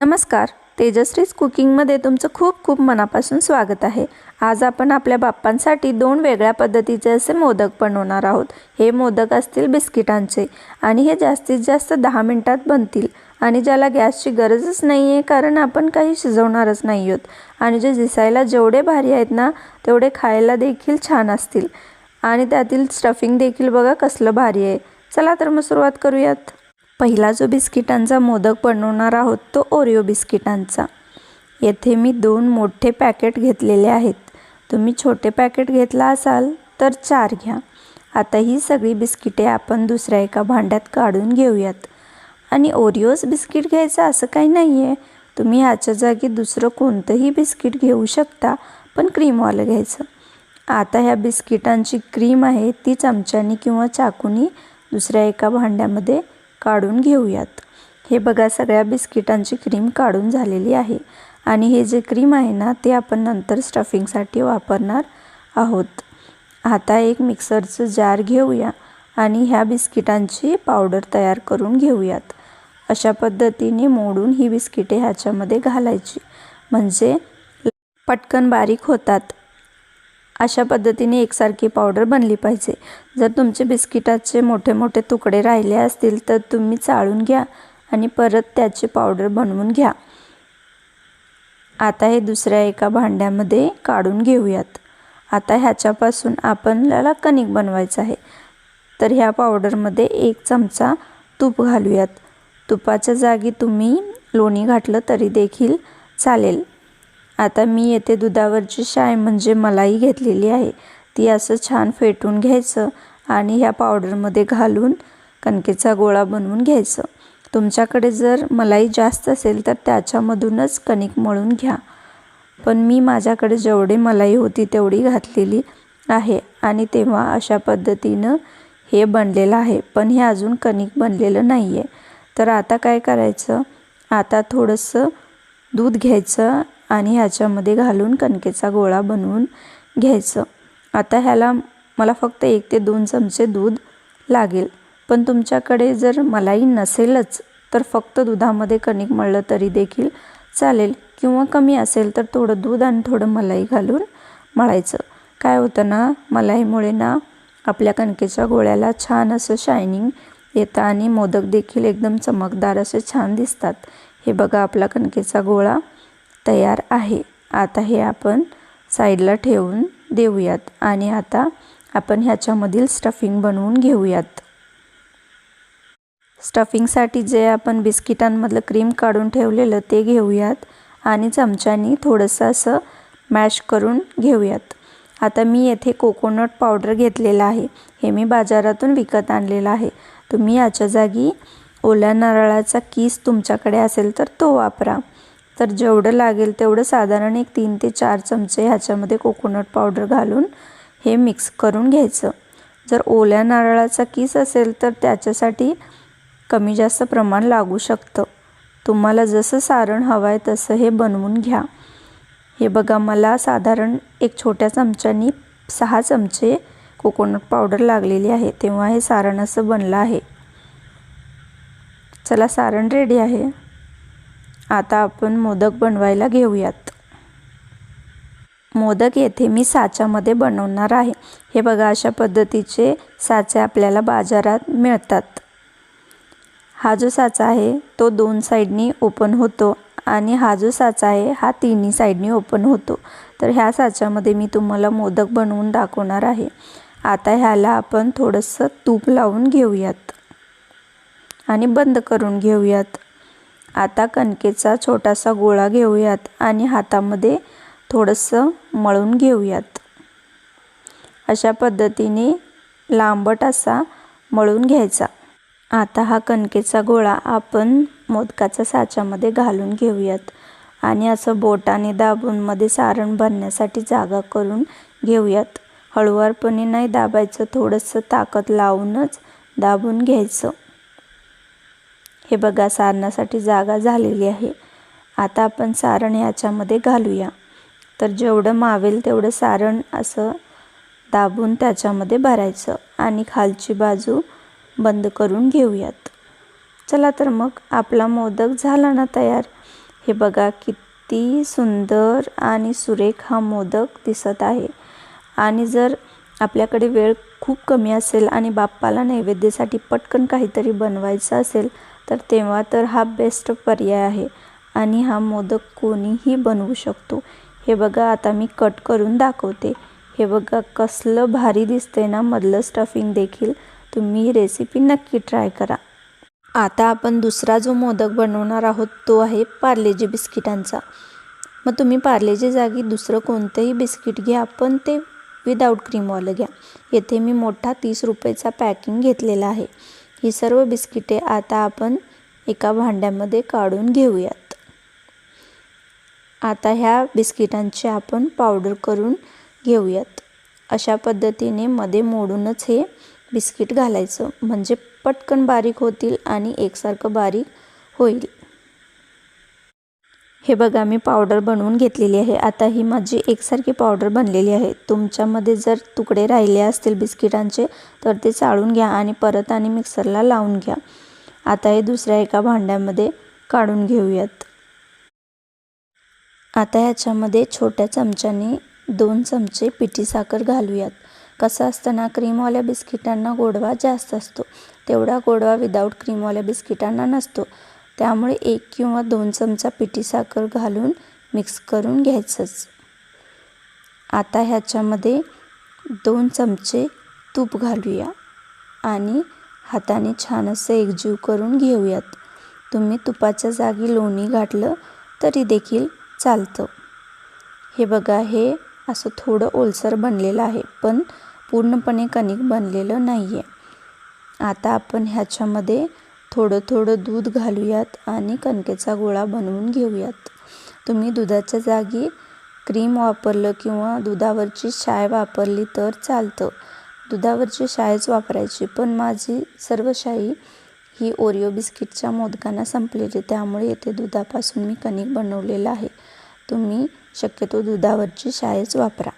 नमस्कार. तेजश्रीज कुकिंगमध्ये तुमचं खूप खूप मनापासून स्वागत आहे. आज आपण आपल्या बाप्पांसाठी दोन वेगळ्या पद्धतीचे असे मोदक बनवणार आहोत. हे मोदक असतील बिस्किटांचे आणि हे जास्तीत जास्त दहा मिनटात बनतील आणि ज्याला गॅसची गरजच नाही आहे कारण आपण काही शिजवणारच नाही आहोत आणि जे दिसायला जेवढे भारी आहेत ना तेवढे खायला देखील छान असतील. आणि त्यातील स्टफिंग देखील बघा कसलं भारी आहे. चला तर मग सुरुवात करूयात. पहिला जो बिस्किटांचा मोदक बनवणार आहोत तो ओरिओ बिस्किटांचा. येथे मी दोन मोठे पॅकेट घेतलेले आहेत. तुम्ही छोटे पॅकेट घेतला असाल तर चार घ्या. आता ही सगळी बिस्किटे आपण दुसऱ्या एका भांड्यात काढून घेऊयात. आणि ओरिओज बिस्किट घ्यायचं असं काही नाही आहे तुम्ही ह्याच्या जागी दुसरं कोणतंही बिस्किट घेऊ शकता पण क्रीमवालं घ्यायचं. आता ह्या बिस्किटांची क्रीम आहे ती चमच्यानी किंवा चाकूनी दुसऱ्या एका भांड्यामध्ये काढून घेऊयात. हे बघा सगळ्या बिस्किटांची क्रीम काढून झालेली आहे. आणि हे जे क्रीम आहे ना ते आपण नंतर स्टफिंगसाठी वापरणार आहोत. आता एक मिक्सरचं जार घेऊया आणि ह्या बिस्किटांची पावडर तयार करून घेऊयात. अशा पद्धतीने मोडून ही बिस्किटे ह्याच्यामध्ये घालायची. म्हणजे पटकन बारीक होतात. अशा पद्धतीने एकसारखी पावडर बनली पाहिजे. जर तुमचे बिस्किटाचे मोठे मोठे तुकडे राहिले असतील तर तुम्ही चाळून घ्या आणि परत त्याची पावडर बनवून घ्या. आता हे दुसऱ्या एका भांड्यामध्ये काढून घेऊयात. आता ह्याच्यापासून आपल्याला कणिक बनवायचं आहे. तर ह्या पावडरमध्ये एक चमचा तूप घालूयात. तुपाच्या जागी तुम्ही लोणी घातलं तरी देखील चालेल. आता मी येथे दुधावरची शाय म्हणजे मलाई घेतलेली आहे. ती असं छान फेटून घ्यायचं आणि ह्या पावडरमध्ये घालून कणकेचा गोळा बनवून घ्यायचं. तुमच्याकडे जर मलाई जास्त असेल तर त्याच्यामधूनच कणिक मळून घ्या. पण मी माझ्याकडे जेवढी मलाई होती तेवढी घातलेली आहे आणि तेव्हा अशा पद्धतीनं हे बनलेलं आहे. पण हे अजून कणिक बनलेलं नाही आहे तर आता काय करायचं? आता थोडंसं दूध घ्यायचं आणि ह्याच्यामध्ये घालून कणकेचा गोळा बनवून घ्यायचं. आता ह्याला मला फक्त एक ते दोन चमचे दूध लागेल. पण तुमच्याकडे जर मलाई नसेलच तर फक्त दुधामध्ये कणिक मळलं तरी देखील चालेल. किंवा कमी असेल तर थोडं दूध आणि थोडं मलाई घालून मळायचं. काय होतं ना मलाईमुळे ना आपल्या कणकेच्या गोळ्याला छान असं शायनिंग येतं आणि मोदक देखील एकदम चमकदार असे छान दिसतात. हे बघा आपला कणकेचा गोळा. तयार आहे. आता हे आपण साईडला ठेवून देऊयात आणि आता आपण ह्याच्यामधील स्टफिंग बनवून घेऊयात. स्टफिंगसाठी जे आपण बिस्किटांमधलं क्रीम काढून ठेवलेलं ते घेऊयात आणि चमच्यानी थोडंसं असं मॅश करून घेऊयात. आता मी येथे कोकोनट पावडर घेतलेला आहे. हे मी बाजारातून विकत आणलेलं आहे. तुम्ही याच्या जागी ओल्या नारळाचा किस तुमच्याकडे असेल तर तो वापरा. तर जेवढं लागेल तेवढं साधारण एक तीन ते चार चमचे ह्याच्यामध्ये कोकोनट पावडर घालून हे मिक्स करून घ्यायचं. जर ओल्या नारळाचा किस असेल तर त्याच्यासाठी कमी जास्त प्रमाण लागू शकतं. तुम्हाला जसं सारण हवं आहे तसं हे बनवून घ्या. हे बघा मला साधारण एक छोट्या चमच्यानी सहा चमचे कोकोनट पावडर लागलेली आहे. तेव्हा हे सारण असं बनलं आहे. चला सारण रेडी आहे. आता आपण मोदक बनवायला घेऊयात. मोदक येथे मी साच्यामध्ये बनवणार आहे. हे बघा अशा पद्धतीचे साचे आपल्याला बाजारात मिळतात. हा जो साचा आहे तो दोन साईडनी ओपन होतो आणि हा जो साचा आहे हा तिन्ही साईडनी ओपन होतो. तर ह्या साच्यामध्ये मी तुम्हाला मोदक बनवून दाखवणार आहे. आता ह्याला आपण थोडंसं तूप लावून घेऊयात आणि बंद करून घेऊयात. आता कणकेचा छोटासा गोळा घेऊयात आणि हातामध्ये थोडंसं मळून घेऊयात. अशा पद्धतीने लांबट असा मळून घ्यायचा. आता हा कणकेचा गोळा आपण मोदकाच्या साच्यामध्ये घालून घेऊयात आणि असं बोटाने दाबून मध्ये सारण भरण्यासाठी जागा करून घेऊयात. हळुवारपणे नाही दाबायचं थोडंसं ताकद लावूनच दाबून घ्यायचं. हे बघा सारणासाठी जागा झालेली आहे. आता आपण सारण याच्यामध्ये घालूया. तर जेवढं मावेल तेवढं सारण असं दाबून त्याच्यामध्ये भरायचं आणि खालची बाजू बंद करून घेऊयात. चला तर मग आपला मोदक झाला ना तयार? हे बघा किती सुंदर आणि सुरेख हा मोदक दिसत आहे. आणि जर आपल्याकडे वेळ खूप कमी असेल आणि बाप्पाला नैवेद्यासाठी पटकन काहीतरी बनवायचं असेल तर तेव्हा तर हा बेस्ट पर्याय आहे. आणि हा मोदक कोणीही बनवू शकतो. हे बघा आता मी कट करून दाखवते. हे बघा कसलं भारी दिसतंय ना मधलं स्टफिंग देखील. तुम्ही ही रेसिपी नक्की ट्राय करा. आता आपण दुसरा जो मोदक बनवणार आहोत तो आहे पार्लेजी बिस्किटांचा. मग तुम्ही पार्लेजी जागी दुसरं कोणतंही बिस्किट घ्या पण ते विदाऊट क्रीमवालं घ्या. येथे मी मोठा तीस रुपयेचा पॅकिंग घेतलेला आहे. ही सर्व बिस्किटे आता आपण एका भांड्यामध्ये काढून घेऊयात. आता ह्या बिस्किटांची आपण पावडर करून घेऊयात. अशा पद्धतीने मध्ये मोडूनच हे बिस्किट घालायचं. म्हणजे पटकन बारीक होतील आणि एकसारखं बारीक होईल. हे बघा मी पावडर बनवून घेतलेली आहे. आता ही माझी एकसारखी पावडर बनलेली आहे. तुमच्यामध्ये जर तुकडे राहिले असतील बिस्किटांचे तर ते चाळून घ्या आणि परत आणि मिक्सरला लावून घ्या. आता हे दुसऱ्या एका भांड्यामध्ये काढून घेऊयात. आता ह्याच्यामध्ये छोट्या चमच्याने दोन चमचे पिठी साखर घालूयात. कसं असतं ना क्रीमवाल्या बिस्किटांना गोडवा जास्त असतो. तेवढा गोडवा विदाऊट क्रीमवाल्या बिस्किटांना नसतो. त्यामुळे एक किंवा दोन चमचा पिठी साखर घालून मिक्स करून घ्यायचंच. आता ह्याच्यामध्ये दोन चमचे तूप घालूया आणि हाताने छान असं एकजीव करून घेऊयात. तुम्ही तुपाच्या जागी लोणी घातलं तरी देखील चालतं. हे बघा हे असं थोडं ओलसर बनलेलं आहे पण पूर्णपणे कणिक बनलेलं नाही आहे आता आपण ह्याच्यामध्ये थोडं थोडं दूध घालूयात आणि कणकेचा गोळा बनवून घेऊयात. तुम्ही दुधाच्या जागी क्रीम वापरलं किंवा दुधावरची शाय वापरली तर चालतं. दुधावरची शायच वापरायची पण माझी सर्व शाई ही ओरिओ बिस्किटच्या मोदकांना संपलेली त्यामुळे येथे दुधापासून मी कणिक बनवलेलं आहे. तुम्ही शक्यतो दुधावरची शायच वापरा.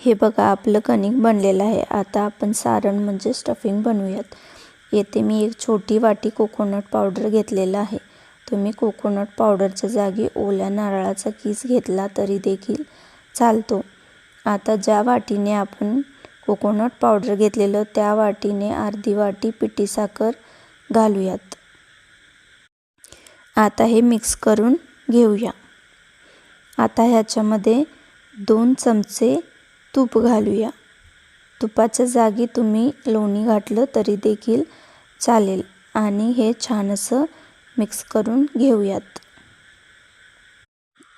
हे बघा आपलं कणिक बनलेलं आहे. आता आपण सारण म्हणजे स्टफिंग बनवूयात. येथे मी एक छोटी वाटी कोकोनट पावडर घेतलेला आहे. तुम्ही कोकोनट पावडरच्या जागी ओल्या नारळाचा किस घेतला तरी देखील चालतो. आता ज्या वाटीने आपण कोकोनट पावडर घेतलेलं त्या वाटीने अर्धी वाटी पिठी साखर घालूयात. आता हे मिक्स करून घेऊया. आता ह्याच्यामध्ये दोन चमचे तूप घालूया. तुपाच्या जागी तुम्ही लोणी घातलं तरी देखील चालेल आणि हे छान असं मिक्स करून घेऊयात.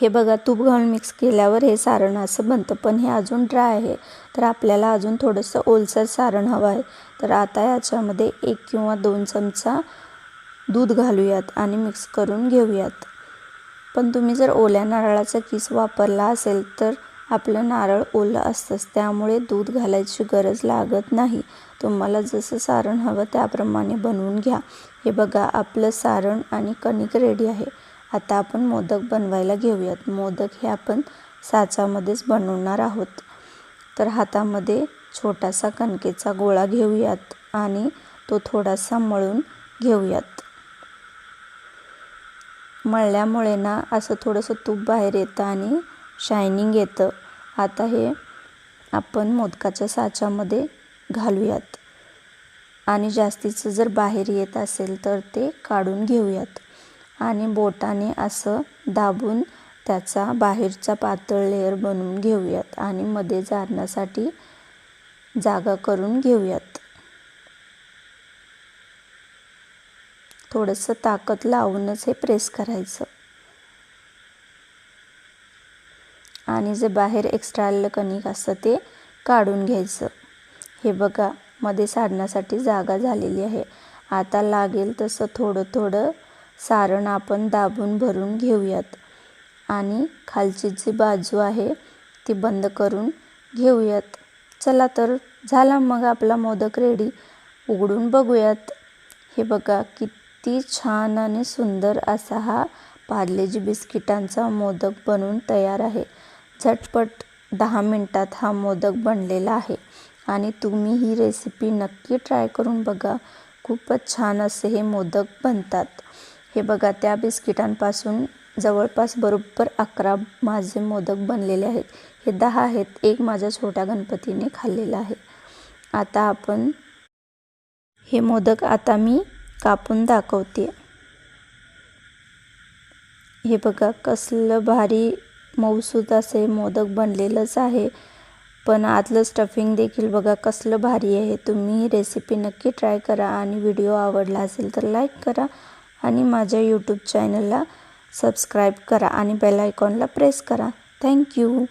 हे बघा तूप घालून मिक्स केल्यावर हे सारण असं बनतं. पण हे अजून ड्राय आहे तर आपल्याला अजून थोडंसं ओलसर सारण हवं आहे. तर आता याच्यामध्ये एक किंवा दोन चमचा दूध घालूयात आणि मिक्स करून घेऊयात. पण तुम्ही जर ओल्या नारळाचा किस वापरला असेल तर आपलं नारळ ओलं असतंच त्यामुळे दूध घालायची गरज लागत नाही. तुम्हाला जसं सारण हवं त्याप्रमाणे बनवून घ्या. हे बघा आपलं सारण आणि कणिक रेडी आहे. आता आपण मोदक बनवायला घेऊयात. मोदक हे आपण साचामध्येच बनवणार आहोत. तर हातामध्ये छोटासा कणकेचा गोळा घेऊयात आणि तो थोडासा मळून घेऊयात. मळल्यामुळे ना असं थोडंसं तूप बाहेर येतं आणि शायनिंग येतं. आता हे आपण मोदकाच्या साच्यामध्ये घालूयात. आणि जास्तीचं जर बाहेर येत असेल तर ते काढून घेऊयात. आणि बोटाने असं दाबून त्याचा बाहेरचा पातळ लेअर बनवून घेऊयात. आणि मध्ये जाण्यासाठी जागा करून घेऊयात. थोडंसं ताकद लावूनच हे प्रेस करायचं. आणि जे बाहेर एक्स्ट्रा कणिक असतं ते काढून घ्यायचं. हे बघा मध्ये साडण्यासाठी जागा झालेली आहे. आता लागेल तसं थोडं थोडं सारण आपण दाबून भरून घेऊयात. आणि खालची जी बाजू आहे ती बंद करून घेऊयात. चला तर झाला मग आपला मोदक रेडी उघडून बघूयात. हे बघा किती छान आणि सुंदर असा हा पार्लेजी बिस्किटांचा मोदक बनून तयार आहे. झटपट दहा मिनटात हा मोदक बनलेला आहे. आणि तुम्ही ही रेसिपी नक्की ट्राय करून बघा. खूपच छान असे हे मोदक बनतात. हे बघा त्या बिस्किटांपासून जवळपास बरोबर अकरा माझे मोदक बनलेले आहेत. हे दहा आहेत एक माझ्या छोट्या गणपतीने खाल्लेला आहे. आता आपण हे मोदक आता मी कापून दाखवते. हे बघा कसलं भारी मऊसूत असे मोदक बनलेलंच आहे. पण आतलं स्टफिंग देखील बघा कसलं भारी आहे. तुम्ही रेसिपी नक्की ट्राय करा आणि व्हिडिओ आवडला असेल तर लाईक करा आणि माझ्या यूट्यूब चॅनलला सबस्क्राईब करा आणि बेल आयकॉनला प्रेस करा. थँक्यू